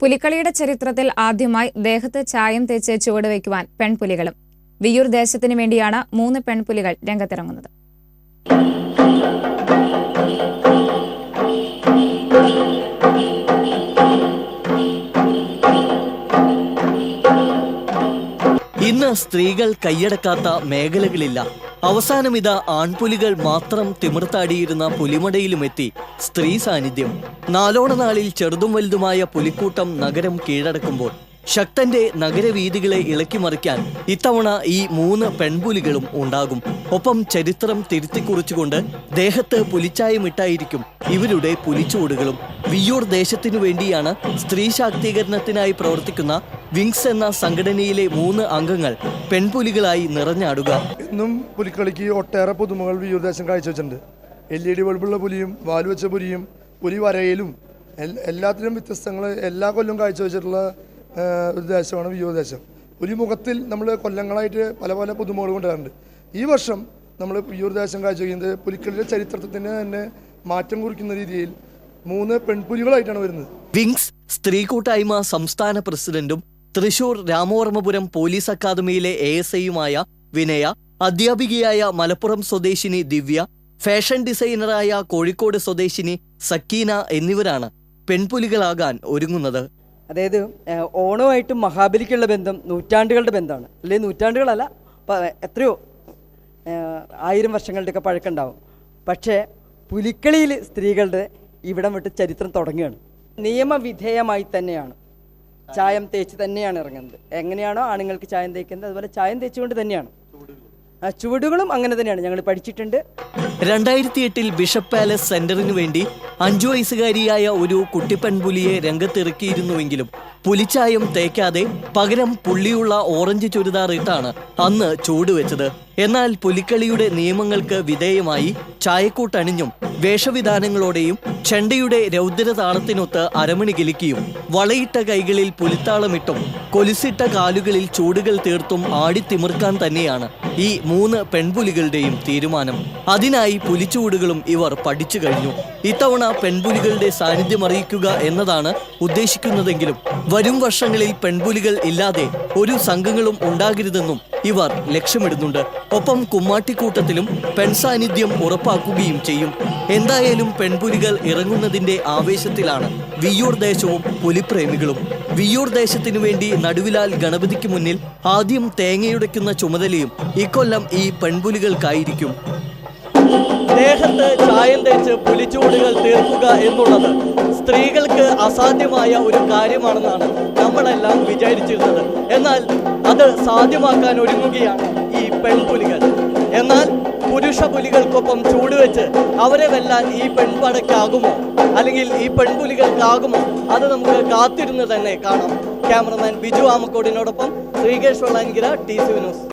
പുലിക്കളിയുടെ ചരിത്രത്തിൽ ആദ്യമായി ദേഹത്ത് ചായം തേച്ച് ചുവടുവയ്ക്കുവാൻ പെൺപുലികളും വിയൂർ ദേശത്തിനു വേണ്ടിയാണ് മൂന്ന് പെൺപുലികൾ രംഗത്തിറങ്ങുന്നത്. ഇന്ന് സ്ത്രീകൾ കൈയടക്കാത്ത മേഖലകളില്ല. അവസാനം ഇതാ ആൺപുലികൾ മാത്രം തിമിർത്താടിയിരുന്ന പുലിമടയിലുമെത്തി സ്ത്രീ സാന്നിധ്യം. നാലോണ നാളിൽ ചെറുതും വലുതുമായ പുലിക്കൂട്ടം നഗരം കീഴടക്കുമ്പോൾ ശക്തന്റെ നഗരവീഥികളെ ഇളക്കിമറിക്കാൻ ഇത്തവണ ഈ മൂന്ന് പെൺപുലികളും ഉണ്ടാകും. ഒപ്പം ചരിത്രം തിരുത്തിക്കുറിച്ചുകൊണ്ട് ദേഹത്ത് പുലിച്ചായമിട്ടായിരിക്കും ഇവരുടെ പുലിച്ചൂടുകളും. വിയ്യൂർ ദേശത്തിനു വേണ്ടിയാണ് സ്ത്രീ ശാക്തീകരണത്തിനായി പ്രവർത്തിക്കുന്ന വിങ്സ് എന്ന സംഘടനയിലെ മൂന്ന് അംഗങ്ങൾ പെൺപുലികളായി നിറഞ്ഞാടുക. ഇന്നും പുലിക്കളിക്ക് ഒട്ടേറെ പുതുമകൾ വിയൂർദേശം കാഴ്ചവെച്ചിട്ടുണ്ട്. എൽ ഇ ഡി ബൾബുള്ള പുലിയും വാലുവെച്ച പുലിയും പുലി വരയിലും എല്ലാത്തിനും വ്യത്യസ്തങ്ങൾ എല്ലാ കൊല്ലവും കാഴ്ചവെച്ചിട്ടുള്ള ഒരു ദേശമാണ് വിയൂർദേശം ഒരു പുലി മുഖത്തിൽ നമ്മൾ കൊല്ലങ്ങളായിട്ട് പല പല പുതുമകൾ കൊണ്ടുവരാറുണ്ട്. ഈ വർഷം നമ്മൾ വിയൂർദേശം കാഴ്ച കാഴ്ചവെക്കുന്നത് പുലിക്കളിയുടെ ചരിത്രത്തിന് തന്നെ മാറ്റം കുറിക്കുന്ന രീതിയിൽ മൂന്ന് പെൺപുലികളായിട്ടാണ് വരുന്നത്. വിങ്സ് സ്ത്രീ കൂട്ടായ്മ സംസ്ഥാന പ്രസിഡന്റും തൃശൂർ രാമവർമ്മപുരം പോലീസ് അക്കാദമിയിലെ എ എസ് ഐയുമായ വിനയ അധ്യാപികയായ മലപ്പുറം സ്വദേശിനി ദിവ്യ ഫാഷൻ ഡിസൈനറായ കോഴിക്കോട് സ്വദേശിനി സക്കീന എന്നിവരാണ് പെൺപുലികളാകാൻ ഒരുങ്ങുന്നത്. അതായത് ഓണവുമായിട്ടും മഹാബലിക്കുള്ള ബന്ധം നൂറ്റാണ്ടുകളുടെ ബന്ധമാണ്. അല്ലെങ്കിൽ നൂറ്റാണ്ടുകളല്ല എത്രയോ ആയിരം വർഷങ്ങളുടെയൊക്കെ പഴക്കമുണ്ടാവും. പക്ഷേ പുലിക്കളിയിൽ സ്ത്രീകളുടെ ഇവിടം വിട്ട് ചരിത്രം തുടങ്ങുകയാണ്. നിയമവിധേയമായി തന്നെയാണ്. ചായം തേച്ച് തന്നെയാണ് ഇറങ്ങുന്നത്. എങ്ങനെയാണോ ആണുങ്ങൾക്ക് ചായം തേക്കുന്നത് അതുപോലെ ചായം തേച്ചുകൊണ്ട് തന്നെയാണ്. ചുവടുകളും അങ്ങനെ തന്നെയാണ്. ഞങ്ങൾ പഠിച്ചിട്ടുണ്ട്. രണ്ടായിരത്തി എട്ടിൽ ബിഷപ്പ് പാലസ് സെന്ററിനു വേണ്ടി അഞ്ചു വയസ്സുകാരിയായ ഒരു കുട്ടിപ്പെൺപുലിയെ രംഗത്തിറക്കിയിരുന്നുവെങ്കിലും പുലിച്ചായം തേക്കാതെ പകരം പുള്ളിയുള്ള ഓറഞ്ച് ചുരിദാർ ഇട്ടാണ് അന്ന് ചൂടുവെച്ചത് എന്നാൽ പുലിക്കളിയുടെ നിയമങ്ങൾക്ക് വിധേയമായി ചായക്കൂട്ടണിഞ്ഞും വേഷവിധാനങ്ങളോടെയും ചെണ്ടയുടെ രൗദ്രതാളത്തിനൊത്ത് അരമണി കിലുക്കിയും വളയിട്ട കൈകളിൽ പുലിത്താളമിട്ടും കൊലുസിട്ട കാലുകളിൽ ചൂടുകൾ തീർത്തും ആടിത്തിമിർക്കാൻ തന്നെയാണ് ഈ മൂന്ന് പെൺപുലികളുടെയും തീരുമാനം. അതിനായി പുലിച്ചൂടുകളും ഇവർ പഠിച്ചു കഴിഞ്ഞു. ഇത്തവണ പെൺപുലികളുടെ സാന്നിധ്യം അറിയിക്കുക എന്നതാണ് ഉദ്ദേശിക്കുന്നതെങ്കിലും വരും വർഷങ്ങളിൽ പെൺപുലികൾ ഇല്ലാതെ ഒരു സംഘങ്ങളും ഉണ്ടാകരുതെന്നും ഇവർ ലക്ഷ്യമിടുന്നുണ്ട്. ഒപ്പം കുമ്മാട്ടിക്കൂട്ടത്തിലും പെൺസാന്നിധ്യം ഉറപ്പാക്കുകയും ചെയ്യും. എന്തായാലും പെൺപുലികൾ ഇറങ്ങുന്നതിന്റെ ആവേശത്തിലാണ് വിയ്യൂർ ദേശവും പുലിപ്രേമികളും. വിയ്യൂർ ദേശത്തിനു വേണ്ടി നടുവിലാൽ ഗണപതിക്ക് മുന്നിൽ ആദ്യം തേങ്ങയുടയ്ക്കുന്ന ചുമതലയും ഇക്കൊല്ലം ഈ പെൺപുലികൾക്കായിരിക്കും. ദേഹത്ത് ചായം തേച്ച് പുലിച്ചൂടുകൾ തീർക്കുക എന്നുള്ളത് സ്ത്രീകൾക്ക് അസാധ്യമായ ഒരു കാര്യമാണെന്നാണ് നമ്മളെല്ലാം വിചാരിച്ചിരുന്നത്. എന്നാൽ അത് സാധ്യമാക്കാൻ ഒരുങ്ങുകയാണ് ഈ പെൺപുലികൾ. എന്നാൽ പുരുഷ പുലികൾക്കൊപ്പം ചൂടുവെച്ച് അവരെ വെല്ലാൻ ഈ പെൺപടയ്ക്കാകുമോ? അല്ലെങ്കിൽ ഈ പെൺപുലികൾക്കാകുമോ? അത് നമുക്ക് കാത്തിരുന്ന് തന്നെ കാണാം. Cameraman Biju ആമക്കോടിനോടൊപ്പം Sreekesh Valankira T C news.